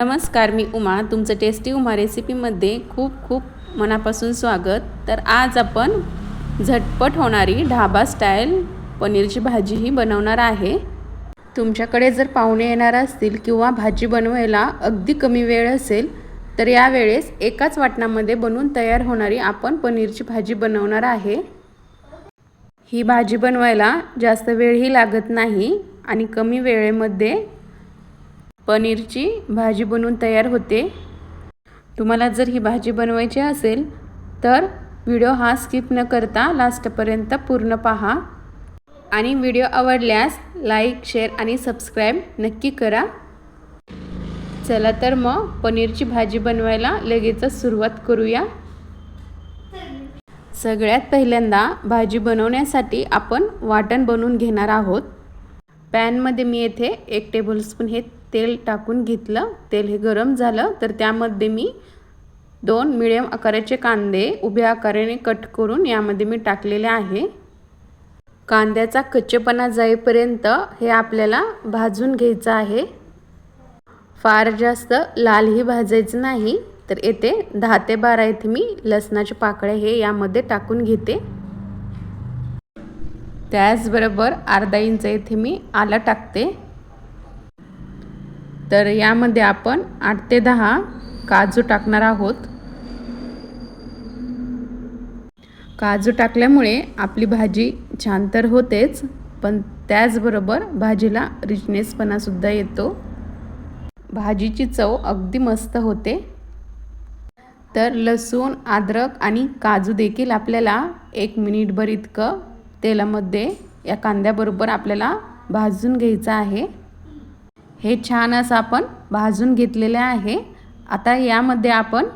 नमस्कार मी उमा. तुमचं टेस्टी उमा रेसिपीमध्ये खूप खूप मनापासून स्वागत. तर आज आपण झटपट होणारी ढाबा स्टाईल पनीरची भाजीही बनवणार आहे. तुमच्याकडे जर पाहुणे येणार असतील किंवा भाजी बनवायला अगदी कमी वेळ असेल तर यावेळेस एकाच वाटणामध्ये बनवून तयार होणारी आपण पनीरची भाजी बनवणार आहे. ही भाजी बनवायला जास्त वेळही लागत नाही आणि कमी वेळेमध्ये पनीरची भाजी बनवून तयार होते. तुम्हाला जर ही भाजी बनवायची असेल तर व्हिडिओ हा स्किप न करता लास्टपर्यंत पूर्ण पहा. आणि व्हिडिओ आवडल्यास लाईक शेअर आणि सबस्क्राईब नक्की करा. चला तर मग पनीरची भाजी बनवायला लगेचच सुरुवात करूया. सगळ्यात पहिल्यांदा भाजी बनवण्यासाठी आपण वाटण बनवून घेणार आहोत. पॅनमध्ये मी येथे एक टेबलस्पून हे तेल टाकून घेतलं. तेल हे गरम झालं. तर त्यामध्ये मी दोन मिडियम आकाराचे कांदे उभ्या आकाराने कट करून यामध्ये मी टाकलेले आहे. कांद्याचा कच्चेपणा जाईपर्यंत हे आपल्याला भाजून घ्यायचं आहे. फार जास्त लालही भाजायचं नाही. तर येथे दहा ते बारा इथे मी लसणाचे पाकळे हे यामध्ये टाकून घेते. त्याचबरोबर अर्धा इंच इथे मी आला टाकते. तर यामध्ये आपण आठ ते दहा काजू टाकणार आहोत. काजू टाकल्यामुळे आपली भाजी छान तर होतेच पण त्याचबरोबर भाजीला रिचनेसपणासुद्धा येतो. भाजीची चव अगदी मस्त होते. तर लसूण अद्रक आणि काजू देखील आपल्याला एक मिनिटभर इतकं तेलामध्ये या कांद्याबरोबर आपल्याला भाजून घ्यायचं आहे. हे छान असं आपण भाजून घेतलेले आहे. आता यामध्ये आपण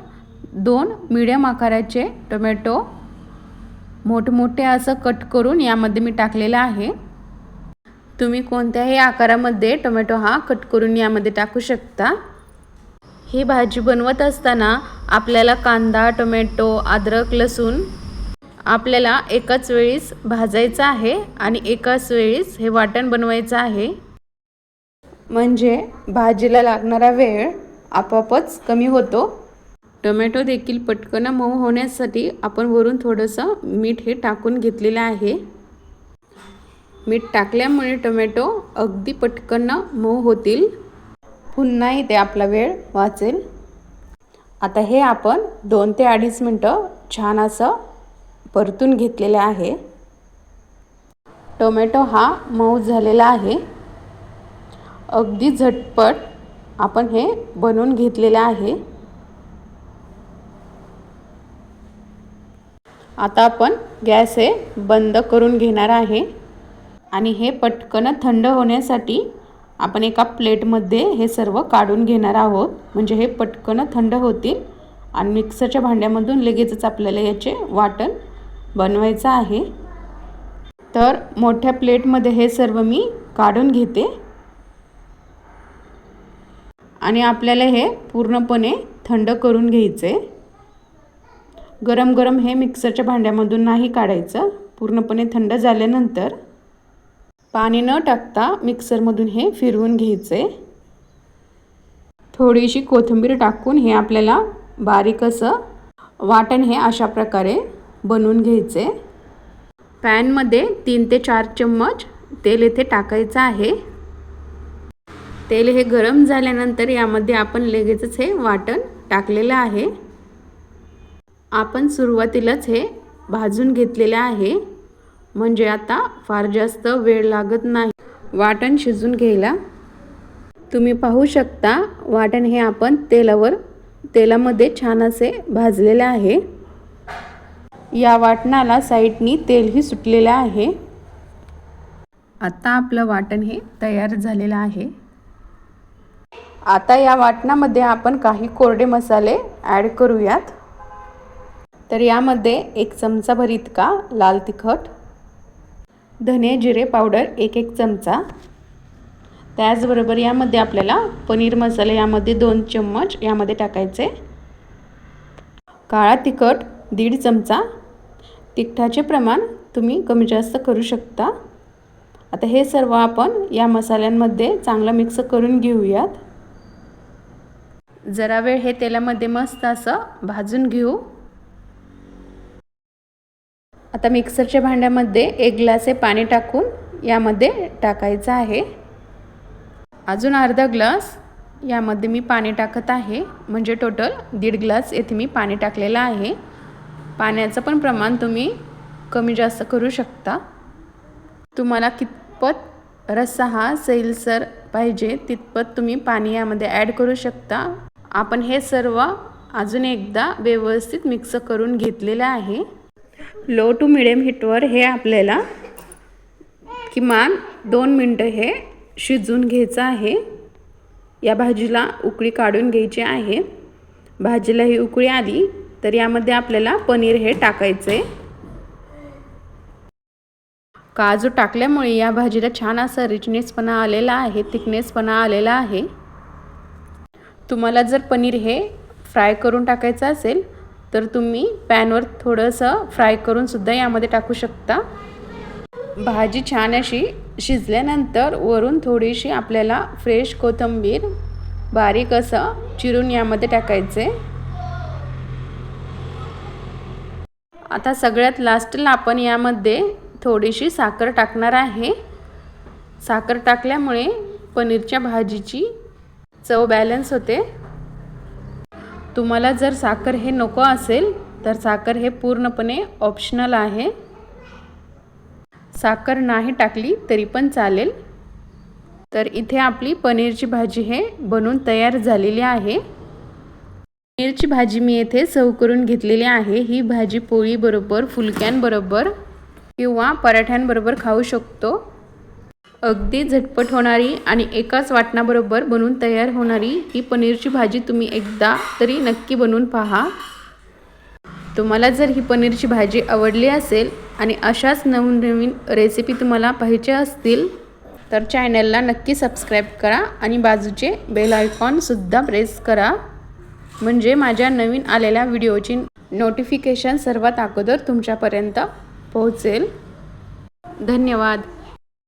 दोन मिडियम आकाराचे टोमॅटो मोठमोठे असं कट करून यामध्ये मी टाकलेलं आहे. तुम्ही कोणत्याही आकारामध्ये टोमॅटो हा कट करून यामध्ये टाकू शकता. ही भाजी बनवत असताना आपल्याला कांदा टोमॅटो अद्रक लसूण आपल्याला एकाच वेळीस भाजायचं आहे आणि एकाच वेळीस हे वाटण बनवायचं आहे. म्हणजे भाजीला लागणारा वेळ आपोआपच कमी होतो. टोमॅटो देखील पटकन मऊ होण्यासाठी आपण वरून थोडंसं मीठ हे टाकून घेतलेलं आहे. मीठ टाकल्यामुळे टोमॅटो अगदी पटकन मऊ होतील. पुन्हा इथे आपला वेळ वाचेल. आता हे आपण दोन ते अडीच मिनटं छान असं परतून घेतलेलं आहे. टोमॅटो हा मऊ झालेला आहे. अगदी झटपट आपण हे बनवून घेतलेलं आहे. आता आपण गॅस हे बंद करून घेणार आहे. आणि हे पटकन थंड होण्यासाठी आपण एका प्लेटमध्ये हे सर्व काढून घेणार आहोत. म्हणजे हे पटकन थंड होतील. आणि मिक्सरच्या भांड्यामधून लगेचच आपल्याला याचे वाटण बनवायचं आहे. तर मोठ्या प्लेटमध्ये हे सर्व मी काढून घेते. आणि आपल्याला हे पूर्णपणे थंड करून घ्यायचे. गरम गरम हे मिक्सरच्या भांड्यामधून नाही काढायचं. पूर्णपणे थंड झाल्यानंतर पाणी न टाकता मिक्सरमधून हे फिरवून घ्यायचे. थोडीशी कोथिंबीर टाकून हे आपल्याला बारीक असं वाटण हे अशा प्रकारे बनवून घ्यायचे. पॅनमध्ये तीन ते चार चम्मच तेल येथे टाकायचं आहे. तेल हे गरम झाल्यानंतर यामध्ये आपण लगेचच हे वाटण टाकलेलं आहे. आपण सुरुवातीलाच हे भाजून घेतलेलं आहे. म्हणजे आता फार जास्त वेळ लागत नाही. वाटण शिजून घ्यायला. तुम्ही पाहू शकता वाटण हे आपण तेलावर तेलामध्ये छान असे भाजलेले आहे. या वाटणाला साईडनी तेलही सुटलेलं आहे. आता आपलं वाटण हे तयार झालेलं आहे. आता या वाटणामध्ये आपण काही कोरडे मसाले ॲड करूयात. तर यामध्ये एक चमचाभर इतका लाल तिखट धने जिरे पावडर एक एक चमचा. त्याचबरोबर यामध्ये आपल्याला पनीर मसाले यामध्ये दोन चम्मच यामध्ये टाकायचे. काळा तिखट दीड चमचा. तिखटाचे प्रमाण तुम्ही कमी जास्त करू शकता. आता हे सर्व आपण या मसाल्यांमध्ये चांगलं मिक्स करून घेऊयात. जरा वेळ हे तेलामध्ये मस्त असं भाजून घेऊ. आता मिक्सरच्या भांड्यामध्ये एक ग्लास हे पाणी टाकून यामध्ये टाकायचं आहे. अजून अर्धा ग्लास यामध्ये मी पाणी टाकत आहे. म्हणजे टोटल दीड ग्लास येथे मी पाणी टाकलेलं आहे. पाण्याचं पण प्रमाण तुम्ही कमी जास्त करू शकता. तुम्हाला कितपत रस्सा हा सैलसर पाहिजे तितपत तुम्ही पाणी यामध्ये ॲड करू शकता. आपण हे सर्व अजून एकदा व्यवस्थित मिक्स करून घेतलेलं आहे. लो टू मिडियम हीटवर हे आपल्याला किमान दोन मिनटं हे शिजवून घ्यायचं आहे. या भाजीला उकळी काढून घ्यायची आहे. भाजीला ही उकळी आली तर यामध्ये आपल्याला पनीर हे टाकायचं. आहे काजू टाकल्यामुळे या भाजीला छान असा रिचनेसपणा आलेला आहे थिकनेसपणा आलेला आहे. तुम्हाला जर पनीर हे फ्राय करून टाकायचं असेल तर तुम्ही पॅनवर थोडंसं फ्राय करूनसुद्धा यामध्ये टाकू शकता. भाजी छान अशी शिजल्यानंतर वरून थोडीशी आपल्याला फ्रेश कोथिंबीर बारीक असं चिरून यामध्ये टाकायचे. आता सगळ्यात लास्टला आपण यामध्ये थोडीशी साखर टाकणार आहे. साखर टाकल्यामुळे पनीरच्या भाजीची चव बॅलन्स होते. तुम्हाला जर साखर हे नको असेल तर साखर हे पूर्णपणे ऑप्शनल आहे. साखर नाही टाकली तरी पण चालेल. तर इथे आपली पनीरची भाजी हे बनून तयार झालेली आहे. पनीरची भाजी मी येथे सर्व करून घेतलेली आहे. ही भाजी पोळीबरोबर फुलक्यांबरोबर किंवा पराठ्यांबरोबर खाऊ शकतो. अगदी झटपट होणारी आणि एकाच वाटणाबरोबर बनून तयार होणारी ही पनीरची भाजी तुम्ही एकदा तरी नक्की बनवून पहा. तुम्हाला जर ही पनीरची भाजी आवडली असेल आणि अशाच नवनवीन रेसिपी तुम्हाला पाहिजे असतील तर चॅनलला नक्की सबस्क्राईब करा आणि बाजूचे बेल आयकॉनसुद्धा प्रेस करा. म्हणजे माझ्या नवीन आलेल्या व्हिडिओची नोटिफिकेशन सर्वात अगोदर तुमच्यापर्यंत पोहोचेल. धन्यवाद.